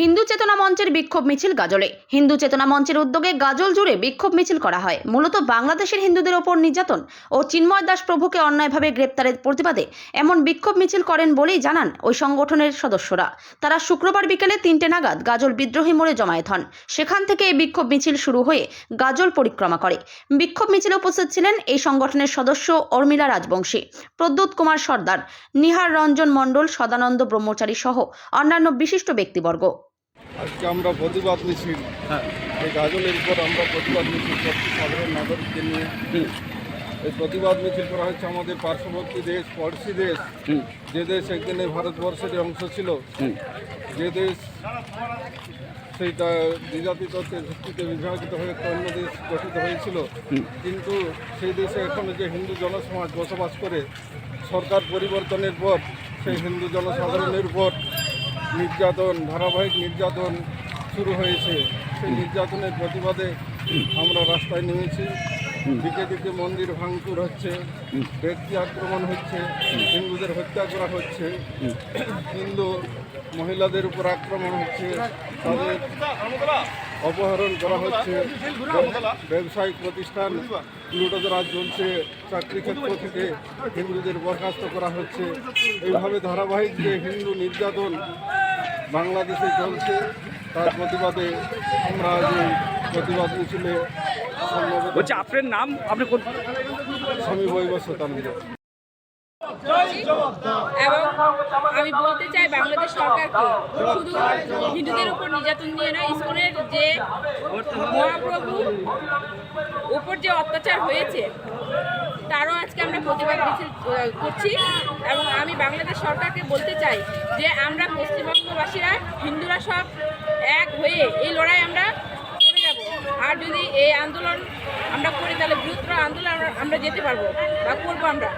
হিন্দু চেতনা মঞ্চের বিক্ষোভ মিছিল গাজলে। হিন্দু চেতনা মঞ্চের উদ্যোগে গাজল জুড়ে বিক্ষোভ মিছিল করা হয়। মূলত বাংলাদেশের হিন্দুদের ওপর নির্যাতন ও চিন্ময় দাস প্রভুকে অন্যায়ভাবে গ্রেপ্তারের প্রতিবাদে এমন বিক্ষোভ মিছিল করেন বলেই জানান ওই সংগঠনের সদস্যরা। তারা শুক্রবার বিকেলে তিনটে নাগাদ গাজল বিদ্রোহী মোড়ে জমায়েত হন। সেখান থেকে এই বিক্ষোভ মিছিল শুরু হয়ে গাজল পরিক্রমা করে। বিক্ষোভ মিছিলে উপস্থিত ছিলেন এই সংগঠনের সদস্য অর্মিলা রাজবংশী, প্রদ্যুৎ কুমার সর্দার, নিহার রঞ্জন মণ্ডল, সদানন্দ ব্রহ্মচারী সহ অন্যান্য বিশিষ্ট ব্যক্তিবর্গ। আজকে আমরা প্রতিবাদ মিছিল। এই গাজলের উপর আমরা প্রতিবাদ মিছিল করছি সাধারণ নাগরিককে নিয়ে। এই প্রতিবাদ মিছিল করা হচ্ছে আমাদের পার্শ্ববর্তী দেশ পড়শি দেশ। যে দেশ একদিনে ভারতবর্ষের অংশ ছিল যে দেশ সেইটা দ্বিজাতিতত্ত্বের ভিত্তিতে বিভাজিত হয়ে একটা অন্য দেশ গঠিত হয়েছিল। কিন্তু সেই দেশে এখনও যে হিন্দু জনসমাজ বসবাস করে সরকার পরিবর্তনের পর সেই হিন্দু জনসাধারণের উপর নির্যাতন, ধারাবাহিক নির্যাতন শুরু হয়েছে। সেই নির্যাতনের প্রতিবাদে আমরা রাস্তায় নেমেছি। দিকে দিকে মন্দির ভাঙচুর হচ্ছে, ব্যক্তি আক্রমণ হচ্ছে, হিন্দুদের হত্যা করা হচ্ছে, হিন্দু মহিলাদের উপর আক্রমণ হচ্ছে, তাদের অপহরণ করা হচ্ছে। ব্যবসায়িক প্রতিষ্ঠান লুটোধরা চলছে চাকরি ক্ষেত্র থেকে হিন্দুদের বরখাস্ত করা হচ্ছে। এইভাবে ধারাবাহিক যে হিন্দু নির্যাতন বাংলাদেশে চলছে। তার প্রতিবাদে আমরা যে প্রতিবাদ মিছিলে বলছি আপনার নাম আপনি স্বামী বৈবস্বতানন্দ এবং আমি বলতে চাই বাংলাদেশ সরকারকে শুধু হিন্দুদের উপর নির্যাতন নিয়ে না ইসকনের যে মহাপ্রভু উপর যে অত্যাচার হয়েছে, তারও আজকে আমরা প্রতিবাদ করছি এবং আমি বাংলাদেশ সরকারকে বলতে চাই যে আমরা পশ্চিমবঙ্গবাসীরা, হিন্দুরা সব এক হয়ে এই লড়াই আমরা করে যাব। আর যদি এই আন্দোলন আমরা করি, তাহলে বৃহত্তর আন্দোলন আমরা যেতে পারব বা করব আমরা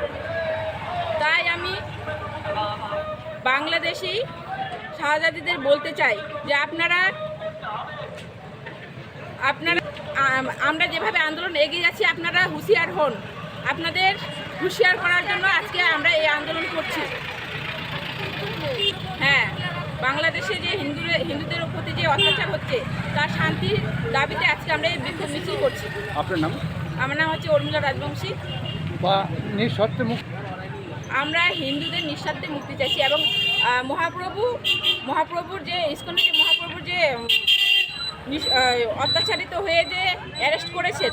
তাই আমি বাংলাদেশি শাহজাদিদের বলতে চাই যে আপনারা আপনারা আমরা যেভাবে আন্দোলন এগিয়ে যাচ্ছি আপনারা হুঁশিয়ার হন। আপনাদের হুঁশিয়ার করার জন্য আজকে আমরা এই আন্দোলন করছি। হ্যাঁ বাংলাদেশে যে হিন্দুদের হিন্দুদের প্রতি যে অত্যাচার হচ্ছে তার শান্তির দাবিতে আজকে আমরা এই বিক্ষোভ মিছিল করছি। আপনার নাম? আমার নাম হচ্ছে উর্মিলা রাজবংশী। বা নিঃশর্তে মুক্ত আমরা হিন্দুদের নিঃস্বার্থে মুক্তি চাইছি এবং মহাপ্রভু মহাপ্রভুর যে ইস্কনের যে মহাপ্রভুর যে অত্যাচারিত হয়ে যে অ্যারেস্ট করেছে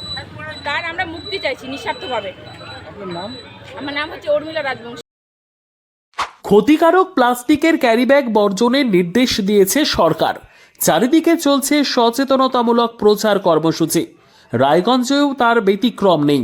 তার আমরা মুক্তি চাইছি নিঃস্বার্থভাবে। নাম? আমার নাম হচ্ছে উর্মিলা রাজবংশী। ক্ষতিকারক প্লাস্টিকের ক্যারিব্যাগ বর্জনের নির্দেশ দিয়েছে সরকার। চারিদিকে চলছে সচেতনতামূলক প্রচার কর্মসূচি। রায়গঞ্জেও তার ব্যতিক্রম নেই।